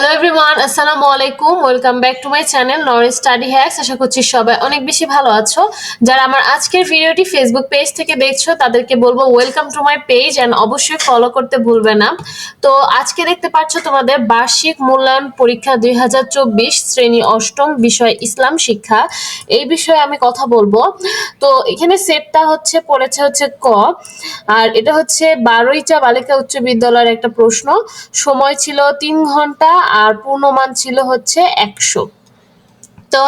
Hello everyone আসসালামু আলাইকুম welcome back to my channel নরেজ study hacks আশা করছি সবাই অনেক বেশি ভালো আছো। যারা আমার আজকের ভিডিওটি ফেসবুক পেজ থেকে দেখছ, তাদেরকে বলব welcome to my page and অবশ্যই ফলো করতে ভুলবে না। তো আজকে দেখতে পাচ্ছ তোমাদের বার্ষিক মূল্যায়ন পরীক্ষা দুই হাজার চব্বিশ শ্রেণি অষ্টম বিষয় ইসলাম শিক্ষা। এই বিষয়ে আমি কথা বলব। তো এখানে সেটটা হচ্ছে, পড়েছে হচ্ছে ক। আর এটা হচ্ছে বারোইচা বালিকা উচ্চ বিদ্যালয়ের একটা প্রশ্ন। সময় ছিল তিন ঘণ্টা আর পূর্ণমান ছিল হচ্ছে একশো। তো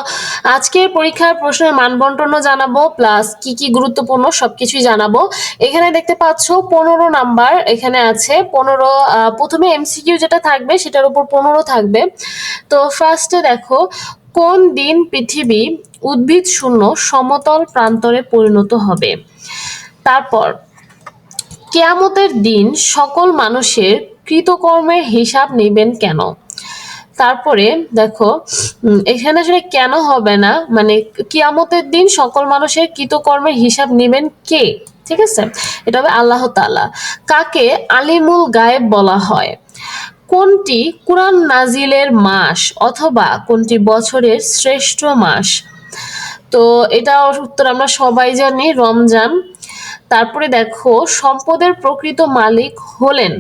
আজকের পরীক্ষার প্রশ্নের মানবন্টনও জানাব প্লাস কি কি গুরুত্বপূর্ণ সবকিছুই জানাব। এখানে দেখতে পাচ্ছ পনেরো নাম্বার, এখানে আছে পনেরো প্রথমে এমসিকিউ যেটা থাকবে সেটার উপর পনেরো থাকবে। তো ফার্স্টে দেখো, কোন দিন পৃথিবী উদ্ভিদ শূন্য সমতল প্রান্তরে পরিণত হবে? তারপর, কেয়ামতের দিন সকল মানুষের কৃতকর্মের হিসাব নেবেন কেন? তারপরে দেখো এখানে আসলে কেন হবে না? মানে কিয়ামতের দিন সকল মানুষের কৃতকর্মের হিসাব নেবেন কে? ঠিক আছে? এটা হবে আল্লাহ তাআলা। কাকে? আলিমুল গায়েব বলা হয়। কোনটি কুরআন নাজিলের মাস অথবা কোনটি বছরের শ্রেষ্ঠ মাস? তো এটা উত্তর আমরা সবাই জানি, রমজান। তারপরে দেখো, সম্পদের প্রকৃত মালিক হলেন।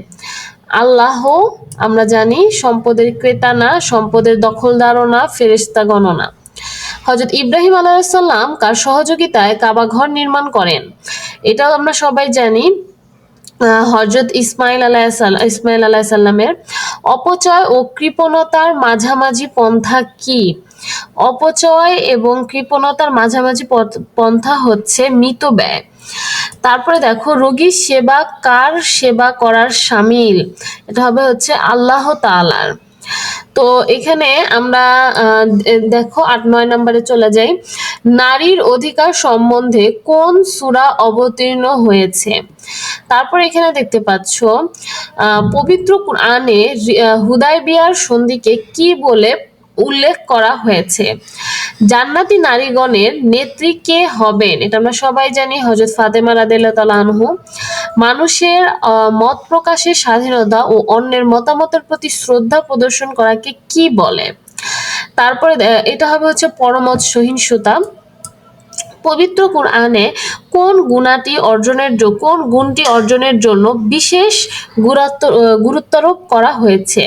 আল্লাহ আমরা জানি, সম্পদের ক্রেতা না, সম্পদের দখলদারও না ফেরেস্তা গণনা হজরত ইব্রাহিম আলাইসাল্লাম কার সহযোগিতায় কাবা ঘর নির্মাণ করেন। এটাও আমরা সবাই জানি হজরত ইসমাইল আলাহ ইসমাইল আলাহ সাল্লামের অপচয় ও কৃপণতার মাঝামাঝি পন্থা কি? অপচয় এবং কৃপণতার মাঝামাঝি পন্থা হচ্ছে মৃত ব্যয়। তারপরে দেখো, রোগীর সেবা কার সেবা করার সামিল? এটা হবে হচ্ছে আল্লাহ তালার তো এখানে আমরা দেখো, আট, নয় নম্বরে চলে যাই। নারীর অধিকার সম্বন্ধে কোন সূরা অবতীর্ণ হয়েছে? তারপর এখানে দেখতে পাচ্ছ পবিত্র কোরআনে হুদাই বিয়ার সন্ধিকে কি বলে উল্লেখ করা হয়েছে। জান্নাতি নারীগণের নেত্রী কে হবেন? এটা আমরা সবাই জানি হজরত ফাতেমা রাদিয়াল্লাহু আনহু। মানুষের মত প্রকাশের স্বাধীনতা ও অন্যের মতামতের প্রতি শ্রদ্ধা প্রদর্শন করাকে কি বলে? তারপরে এটা হবে হচ্ছে পরমত সহিংসতা। পবিত্র কোরআনে কোন গুণাটি অর্জনের কোন গুণটি অর্জনের জন্য বিশেষ গুরুত্ব গুরুত্বারোপ করা হয়েছে?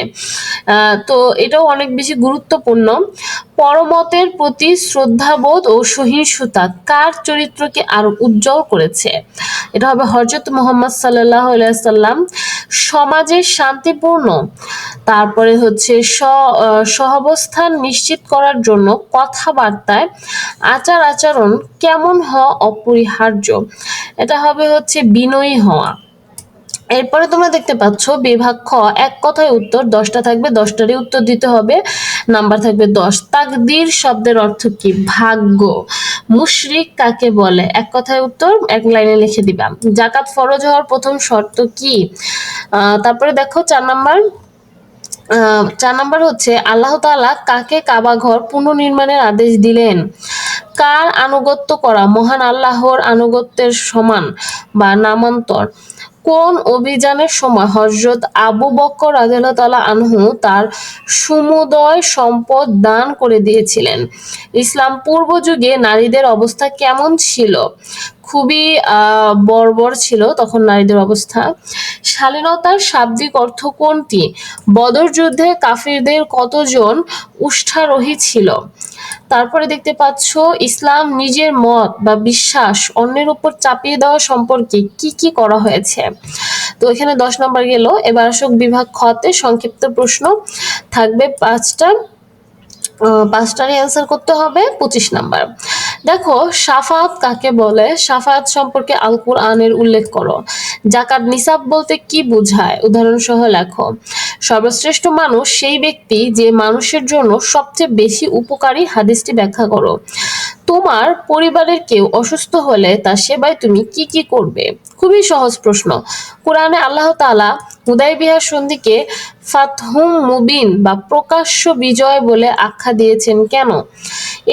তো এটাও অনেক বেশি গুরুত্বপূর্ণ। পরমতের প্রতি শ্রদ্ধাবোধ ও সহিষ্ণুতা কার চরিত্রকে আরও উজ্জ্বল করেছে? এটা হবে হজরত মোহাম্মদ সাল্লাহ সাল্লাম সমাজের শান্তিপূর্ণ, তারপরে হচ্ছে সহাবস্থান নিশ্চিত করার জন্য কথাবার্তায় আচার আচরণ কেমন হওয়া অপরিহার্য? এটা হবে হচ্ছে বিনয়ী হওয়া। এরপরে তোমরা দেখতে পাচ্ছ বিভাগ খ এক কথায় উত্তর দশটা থাকবে দশটারই উত্তর দিতে হবে নাম্বার থাকবে দশ। তাকদির শব্দের অর্থ কি? ভাগ্য। মুশরিক কাকে বলে? এক কথায় উত্তর এক লাইনে লিখে দিবা। জাকাত ফরজ হওয়ার প্রথম শর্ত কি? আহ, তারপরে দেখো চার নাম্বার। আহ, চার নাম্বার হচ্ছে আল্লাহ তাআলা কাকে কাবা ঘর পুনর্নির্মাণের আদেশ দিলেন? কার আনুগত্য করা? মহান আল্লাহর আনুগত্যের সমান বা নামান্তর। কোন অভিযানের সময় হজরত আবু বক্কর রাদিয়াল্লাহু আনহু তার সমুদয় সম্পদ দান করে দিয়েছিলেন। ইসলাম পূর্ব যুগে নারীদের অবস্থা কেমন ছিল? খুবই বর্বর ছিল তখন নারীদের অবস্থা। শালীনতার শাব্দিক অর্থ কোনটি? বদর যুদ্ধে কাফিরদের কতজন উষ্ঠারোহী ছিল? তারপরে দেখতে পাচ্ছ ইসলাম নিজের মত বা বিশ্বাস অন্যের উপর চাপিয়ে দেওয়া সম্পর্কে কি কি করা হয়েছে? তো এখানে দশ নম্বর গেল। এবার আসুক বিভাগ খতে সংক্ষিপ্ত প্রশ্ন। থাকবে পাঁচটা। পাঁচটারই অ্যান্সার করতে হবে। পঁচিশ নাম্বার। দেখো সাফাত কাকে বলে? সাফাত সম্পর্কে আল কোরআনের উল্লেখ করো। জাকাত নিসাব বলতে কি বোঝায়? উদাহরণ সহ লেখো। সর্বশ্রেষ্ঠ মানুষ সেই ব্যক্তি যে মানুষের জন্য সবচেয়ে বেশি উপকারী হাদিসটি ব্যাখ্যা করো। তোমার পরিবারের কেউ অসুস্থ হলে তার সেবায় তুমি কি কি করবে? খুবই সহজ প্রশ্ন। কোরআনে আল্লাহ তাআলা হুদাই বিহার সন্ধিকে ফাতহুম মুবিন বা প্রকাশ্য বিজয় বলে আখ্যা দিয়েছেন কেন?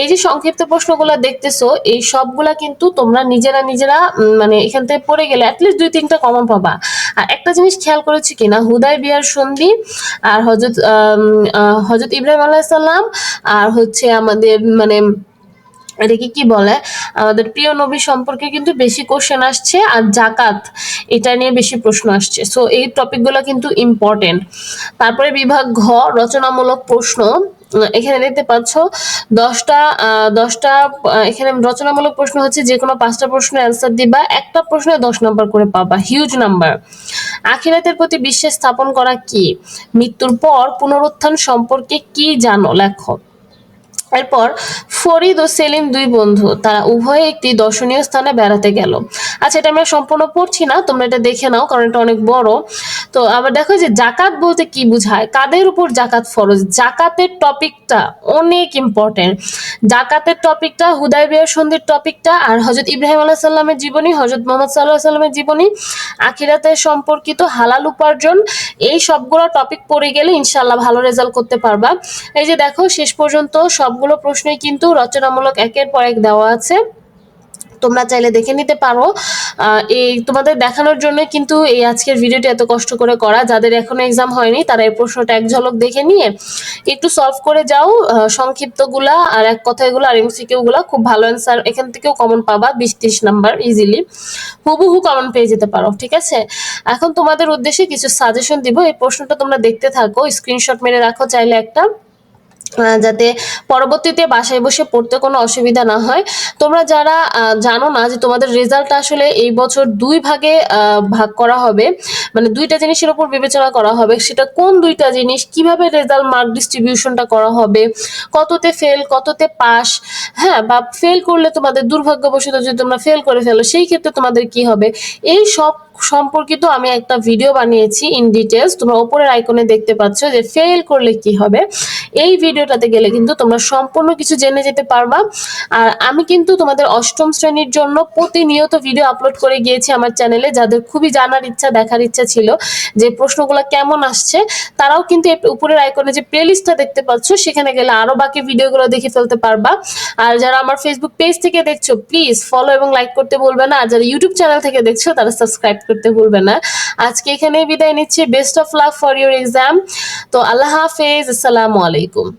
এই যে সংক্ষিপ্ত প্রশ্নগুলো দেখতেছো, এই সবগুলা কিন্তু তোমরা নিজেরা নিজেরা মানে এখান থেকে পড়ে গেলে অ্যাটলিস্ট দুই তিনটা কমন পাবা। আর একটা জিনিস খেয়াল করেছি কিনা? হুদাই বিহার সন্ধি আর হজরত হজরত ইব্রাহিম আলাহ সাল্লাম আর হচ্ছে আমাদের মানে এটাকে কি বলে? আমাদের প্রিয় নবী সম্পর্কে কিন্তু বেশি কোশ্চেন আসছে আর জাকাত, এটা নিয়ে বেশি প্রশ্ন আসছে। সো এই টপিকগুলো কিন্তু ইম্পর্টেন্ট তারপরে বিভাগ ঘ, রচনামূলক প্রশ্ন। এখানে দেখতে পাচ্ছ, দশটা দশটা এখানে রচনামূলক প্রশ্ন হচ্ছে যে কোনো পাঁচটা প্রশ্নের অ্যান্সার দিবা, একটা প্রশ্নে দশ নাম্বার করে পাবা হিউজ নাম্বার আখিরাতের প্রতি বিশ্বাস স্থাপন করা কি? মৃত্যুর পর পুনরুত্থান সম্পর্কে কি জানো? লেখো। এরপর ফরিদ ও সেলিম দুই বন্ধু, তারা উভয়ে একটি দর্শনীয় স্থানে বেড়াতে গেল। আচ্ছা এটা আমরা সম্পূর্ণ পড়ছি না, তোমরা এটা দেখে নাও, কারণ এটা অনেক বড়। তো আবার দেখো যে জাকাত বলতে কি বুঝায়? কাদের উপর জাকাত ফরজ? জাকাতের টপিকটা অনেক ইম্পর্টেন্ট জাকাতের টপিকটা হুদাই বিয়ার সন্ধির টপিকটা, আর হজরত ইব্রাহিম আলাহ সাল্লামের জীবনী হজরত মোহাম্মদ সাল্লাহ সাল্লামের জীবনী, আখিরাতের সম্পর্কিত হালাল উপার্জন, এই সবগুলো টপিক পড়ে গেলে ইনশাল্লাহ ভালো রেজাল্ট করতে পারবা। এই যে দেখো, শেষ পর্যন্ত সবগুলো প্রশ্নই কিন্তু রচনামূলক একের পর এক দেওয়া আছে। তোমরা চাইলে দেখে নিতে পারো। এই তোমাদের দেখানোর জন্য কিন্তু এই আজকের ভিডিওটি এত কষ্ট করে করা। যাদের এখনও এক্সাম হয়নি, তারা এই প্রশ্নটা এক ঝলক দেখে নিয়ে একটু সলভ করে যাও। সংক্ষিপ্তগুলা আর এক কথাগুলো আর এমসিকিউ গুলা খুব ভালো অ্যান্সার এখান থেকেও কমন পাবা, বিশ ত্রিশ নাম্বার ইজিলি হুবহু কমন পেয়ে যেতে পারো, ঠিক আছে? এখন তোমাদের উদ্দেশ্যে কিছু সাজেশন দিব। এই প্রশ্নটা তোমরা দেখতে থাকো স্ক্রিনশট মেরে রাখো চাইলে একটা। যাতে পরবর্তীতে বাসায় বসে পড়তে কোনো অসুবিধা না হয়। তোমরা যারা জানো না যে তোমাদের রেজাল্ট আসলে এই বছর দুই ভাগে ভাগ করা হবে। মানে দুইটা জিনিসের উপর বিবেচনা করা হবে। সেটা কোন দুইটা জিনিস, কীভাবে রেজাল্ট মার্ক ডিস্ট্রিবিউশনটা করা হবে, কততে ফেল কততে পাস হ্যাঁ বা ফেল করলে তোমাদের দুর্ভাগ্যবশত যদি তোমরা ফেল করে ফেলো, সেই ক্ষেত্রে তোমাদের কি হবে? এই সব সম্পর্কিত আমি একটা ভিডিও বানিয়েছি ইন ডিটেলস তোমরা ওপরের আইকনে দেখতে পাচ্ছ যে ফেল করলে কি হবে। এই ভিডিওটাতে গেলে কিন্তু তোমরা সম্পূর্ণ কিছু জেনে যেতে পারবা। আর আমি কিন্তু তোমাদের অষ্টম শ্রেণির জন্য প্রতিনিয়ত ভিডিও আপলোড করে গিয়েছি আমার চ্যানেলে যাদের খুবই জানার ইচ্ছা, দেখার ইচ্ছা ছিল যে প্রশ্নগুলো কেমন আসছে, তারাও কিন্তু উপরের আইকনে যে প্লেলিস্টটা দেখতে পাচ্ছ, সেখানে গেলে আরও বাকি ভিডিওগুলো দেখে ফেলতে পারবা। আর যারা আমার ফেসবুক পেজ থেকে দেখছ প্লিজ ফলো এবং লাইক করতে বলবে না। আর যারা ইউটিউব চ্যানেল থেকে দেখছ, তারা সাবস্ক্রাইব করতে ভুলবে না। আজকে এখানেই বিদায় নিচ্ছি। Best of luck for your exam তো আল্লাহ হাফেজ। আসসালামু আলাইকুম। alaikum.